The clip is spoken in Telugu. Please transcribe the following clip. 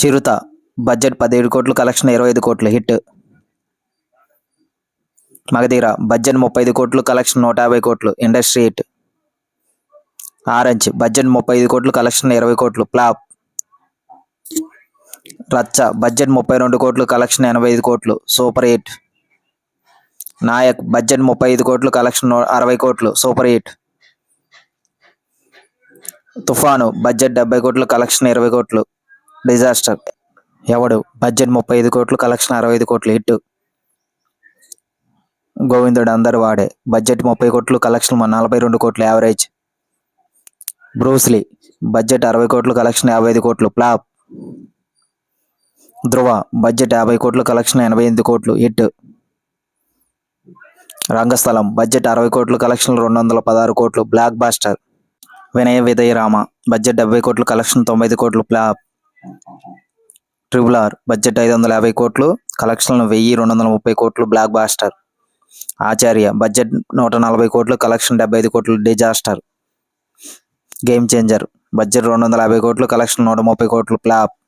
చిరుత బడ్జెట్ పదిహేడు కోట్లు కలెక్షన్ ఇరవై ఐదు కోట్లు హిట్. మగధీర బడ్జెట్ ముప్పై ఐదు కోట్లు కలెక్షన్ నూట యాభై కోట్లు ఇండస్ట్రీ హిట్. ఆరెంజ్ బడ్జెట్ ముప్పై ఐదు కోట్లు కలెక్షన్ ఇరవై కోట్లు ప్లాప్ రచ్చ బడ్జెట్ ముప్పై రెండు కోట్లు కలెక్షన్ ఎనభై ఐదు కోట్లు సూపర్ హిట్. నాయక్ బడ్జెట్ ముప్పై ఐదు కోట్లు కలెక్షన్ అరవై కోట్లు సూపర్ హిట్. తుఫాను బడ్జెట్ డెబ్బై కోట్లు కలెక్షన్ ఇరవై కోట్లు డిజాస్టర్. ఎవడు? బడ్జెట్ ముప్పై ఐదు కోట్లు కలెక్షన్ అరవై ఐదు కోట్లు హిట్. గోవిందుడు అందరు వాడే. బడ్జెట్ ముప్పై కోట్లు కలెక్షన్ నలభై రెండు కోట్లు యావరేజ్. బ్రూస్లీ బడ్జెట్ అరవై కోట్లు కలెక్షన్ యాభై ఐదు కోట్లు ప్లాప్ ధ్రువ. బడ్జెట్ యాభై కోట్లు కలెక్షన్ ఎనభై ఎనిమిది కోట్లు హిట్. రంగస్థలం. బడ్జెట్ అరవై కోట్లు కలెక్షన్ రెండు వందల పదహారు కోట్లు బ్లాక్ బాస్టర్. వినయ విదయ రామ బడ్జెట్ డెబ్బై కోట్లు కలెక్షన్ తొంభై ఐదు కోట్లు ప్లాప్ ట్రిపుల్ ఆర్. బడ్జెట్ ఐదు వందల యాభై కోట్లు. కలెక్షన్లు వెయ్యి రెండు వందల ముప్పై కోట్లు. Black buster. ఆచార్య. బడ్జెట్ నూట నలభై కోట్లు. కలెక్షన్ డెబ్బై ఐదు కోట్లు. డిజాస్టర్. Game changer. బడ్జెట్ రెండు వందల యాభై కోట్లు. కలెక్షన్ నూట ముప్పై కోట్లు. ప్లాప్.